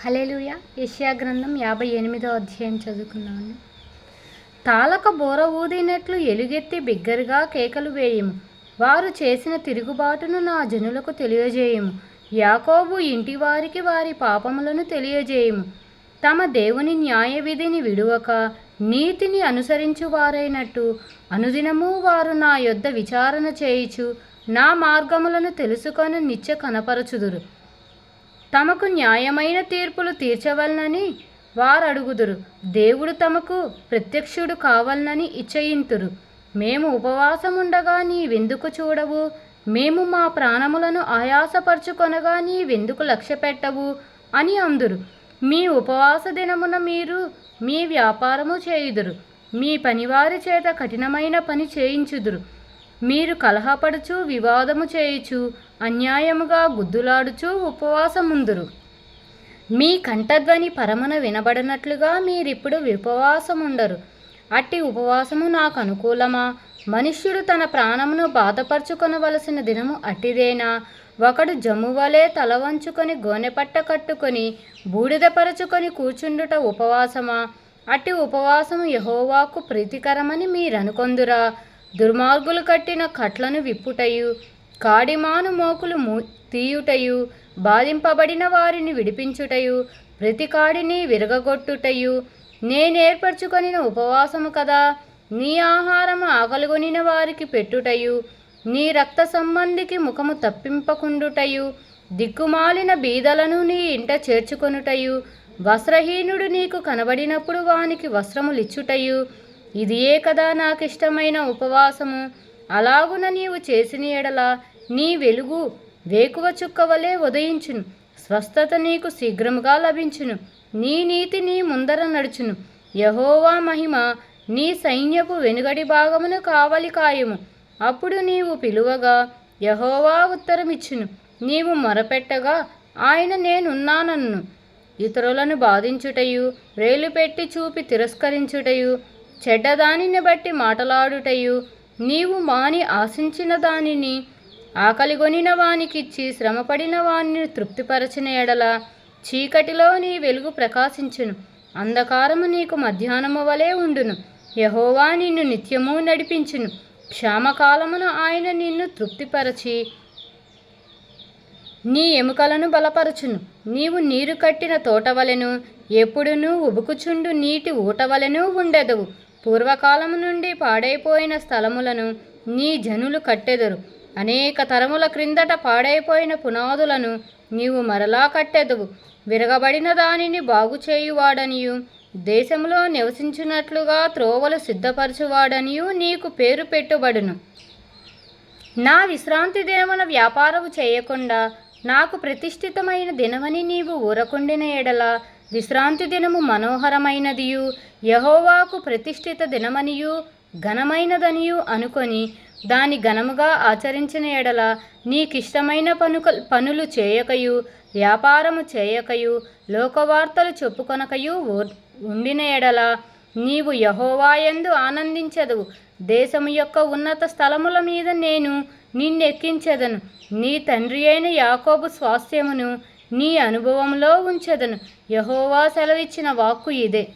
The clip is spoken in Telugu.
హలేలుయ యష్యా గ్రంథం యాభై ఎనిమిదో అధ్యాయం చదువుకున్నాను తాళక బోర ఊదినట్లు ఎలుగెత్తి బిగ్గరగా కేకలు వేయము. వారు చేసిన తిరుగుబాటును నా జనులకు తెలియజేయము. యాకోబు ఇంటి వారికి వారి పాపములను తెలియజేయము. తమ దేవుని న్యాయ విధిని విడువక నీతిని అనుసరించు వారైనట్టు అనుదినము వారు నా యొద్ద విచారణ చేయుచు నా మార్గములను తెలుసుకొని నిత్య కనపరచుదురు. తమకు న్యాయమైన తీర్పులు తీర్చవలనని వారడుగుదురు. దేవుడు తమకు ప్రత్యక్షుడు కావాలనని ఇచ్చయింతురు. మేము ఉపవాసముండగా నీవెందుకు చూడవు? మేము మా ప్రాణములను ఆయాసపరుచుకొనగా నీవెందుకు లక్ష్య పెట్టవు? అని అందురు. మీ ఉపవాస దినమున మీరు మీ వ్యాపారము చేయుదురు. మీ పనివారి చేత కఠినమైన పని చేయించుదురు. మీరు కలహపడుచు వివాదము చేయుచు అన్యాయముగా గుద్దులాడుచు ఉపవాసముందురు. మీ కంఠధ్వని పరమున వినబడినట్లుగా మీరిప్పుడు ఉండరు అట్టి ఉపవాసము నాకు అనుకూలమా మనుష్యుడు తన ప్రాణమును బాధపరచుకొనవలసిన దినము అట్టిదేనా ఒకడు జమ్మువలే తల వంచుకొని గోనెపట్ట కట్టుకొని బూడిదపరచుకొని కూర్చుండుట ఉపవాసమా? అట్టి ఉపవాసము యహోవాకు ప్రీతికరమని మీరనుకొందురా. దుర్మార్గులు కట్టిన కట్లను విప్పుటయు కాడిమాను మోకులు మూ తీయుటయు బాధింపబడిన వారిని విడిపించుటయు ప్రతి కాడిని విరగగొట్టుటయు. నేనేర్పరచుకొనిన ఉపవాసము కదా నీ ఆహారము ఆకలిగొనిన వారికి పెట్టుటయు నీ రక్త సంబంధికి ముఖము తప్పింపకుండుటయు దిక్కుమాలిన బీదలను నీ ఇంట చేర్చుకొనుటయు వస్త్రహీనుడు నీకు కనబడినప్పుడు వానికి వస్త్రములిచ్చుటయు ఇదియే కదా నాకిష్టమైన ఉపవాసము. అలాగున నీవు చేసిన ఎడల నీ వెలుగు వేకువ చుక్క వలె ఉదయించును. స్వస్థత నీకు శీఘ్రముగా లభించును. నీ నీతి నీ ముందర నడుచును. యహోవా మహిమ నీ సైన్యపు వెనుగడి భాగమును కావలి కాయము. అప్పుడు నీవు పిలువగా యహోవా ఉత్తరమిచ్చును. నీవు మొరపెట్టగా ఆయన నేనున్నానన్ను. ఇతరులను బాధించుటయు రేలు పెట్టి చూపి తిరస్కరించుటయు చెడ్డదానిని బట్టి మాటలాడుటయు. నీవు మాని ఆశించిన దానిని ఆకలిగొనిన వానికిచ్చి శ్రమపడిన వానిని తృప్తిపరచిన ఎడల చీకటిలో నీ వెలుగు ప్రకాశించును. అంధకారము నీకు మధ్యాహ్నము వలె ఉండును. యహోవా నిన్ను నిత్యము నడిపించును. క్షామకాలమున ఆయన నిన్ను తృప్తిపరచి నీ ఎముకలను బలపరచును. నీవు నీరు కట్టిన తోటవలెను ఎప్పుడునూ ఉబుకుచుండు నీటి ఊటవలెను ఉండెదవు. పూర్వకాలము నుండి పాడైపోయిన స్థలములను నీ జనులు కట్టెదరు. అనేక తరముల క్రిందట పాడైపోయిన పునాదులను నీవు మరలా కట్టెదవు. విరగబడిన దానిని బాగు చేయువాడనియు దేశంలో నివసించినట్లుగా త్రోవలు సిద్ధపరచువాడనియు నీకు పేరు పెట్టుబడును. నా విశ్రాంతి దినమున వ్యాపారము చేయకుండా నాకు ప్రతిష్ఠితమైన దినమని నీవు ఊరకుండిన ఎడల విశ్రాంతి దినము మనోహరమైనదియు యహోవాకు ప్రతిష్ఠిత దినమనియు ఘనమైనదనియు అనుకొని దాని ఘనముగా ఆచరించిన ఎడల నీకిష్టమైన పనుక పనులు చేయకయు వ్యాపారము చేయకయు లోకవార్తలు చెప్పుకొనకయు ఉండిన ఎడల నీవు యహోవాయందు ఆనందించదు దేశము యొక్క ఉన్నత స్థలముల మీద నేను నిన్నెక్కించదను. నీ తండ్రి అయిన యాకోబు స్వాస్థ్యమును నీ అనుభవంలో ఉంచెదను. యహోవా సెలవిచ్చిన వాక్కు ఇదే.